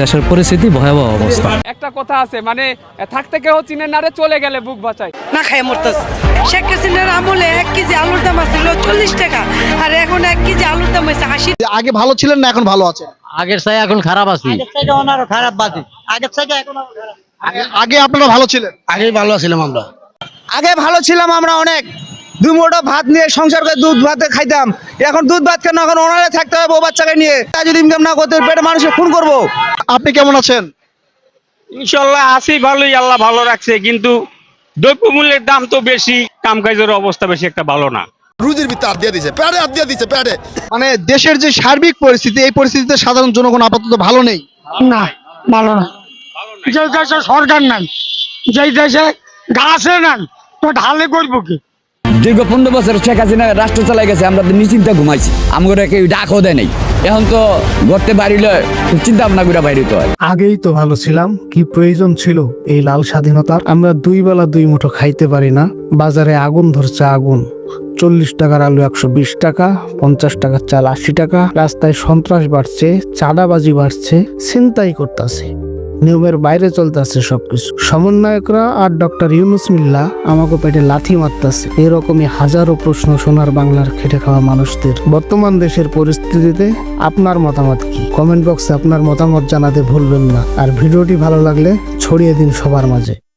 দেশের পরিস্থিতি ভয়াবহ অবস্থা। একটা কথা আছে মানে থাকতে কেউ চিনে না রে চলে গেলে বুক বাঁচায়। না খাই মরতেছে শেখ হাসিনার আমলে এক কেজি আলুর দাম আছিল চল্লিশ টাকা আর এখন এক কেজি আলুর দাম হয়েছে আশি। আগে ভালো ছিলেন না এখন ভালো আছেন? আগের চাই এখন খারাপ আছি। আগে আপনারা ভালো ছিলেন? আগে ভালো আছিলাম আমরা। আগে ভালো ছিলাম আমরা অনেক। দুই মুঠো ভাত নিয়ে সংসার করে দুধ ভাতে খাইতাম। এখন দুধ ভাত কেন? এখন ওনারে থাকতে হবে বউ বাচ্চাকে নিয়ে। তা যদি ইনকাম না করতে পেটে মানুষের খুন করব। আপনি কেমন আছেন? ইনশাল্লাহ আছি ভালোই আল্লাহ ভালো রাখছে কিন্তু দ্রব্য মূল্যের দাম তো বেশি কাম কাজের অবস্থা বেশি একটা ভালো না। রুজির ভিতরে হাত দিয়ে দিছে প্যাডে হাত দিয়ে দিছে প্যাডে। মানে দেশের যে সার্বিক পরিস্থিতি এই পরিস্থিতিতে সাধারণ জনগণ আপাতত ভালো নেই। না ভালো না। যে দেশে সরকার নাই যেই দেশে গাছে নাই তো ঢালে করব কি? দীর্ঘ পনেরো বছর শেখ হাসিনা রাষ্ট্র চালাই গেছে, আমরা নিশ্চিন্তে ঘুমাইছি। আমরা কেউ ডাকও দেয় নাই। এখন তো গড়তে বাড়িলে চিন্তা ভাবনা করে বাইরে হয়। আগেই তো ভালো ছিলাম, কি প্রয়োজন ছিল এই লাল স্বাধীনতার? আমরা দুই বেলা দুই মুঠো খাইতে পারি না, বাজারে আগুন ধরছে আগুন। চল্লিশ টাকার আলু একশো বিশ টাকা, পঞ্চাশ টাকার চাল আশি টাকা, রাস্তায় সন্ত্রাস বাড়ছে, চাঁদাবাজি বাড়ছে, ছিনতাই করতেছে। নিয়মের বাইরে চলতেছে সবকিছু। সমন্বয়করা আর ডক্টর ইউনুস মিল্লা আমাকে পেটে লাথি মারতেছে। এরকমই হাজারো প্রশ্ন শোনার বাংলার খেটে খাওয়া মানুষদের। বর্তমান দেশের পরিস্থিতিতে আপনার মতামত কি? কমেন্ট বক্সে আপনার মতামত জানাতে ভুলবেন না। আর ভিডিওটি ভালো লাগলে ছড়িয়ে দিন সবার মাঝে।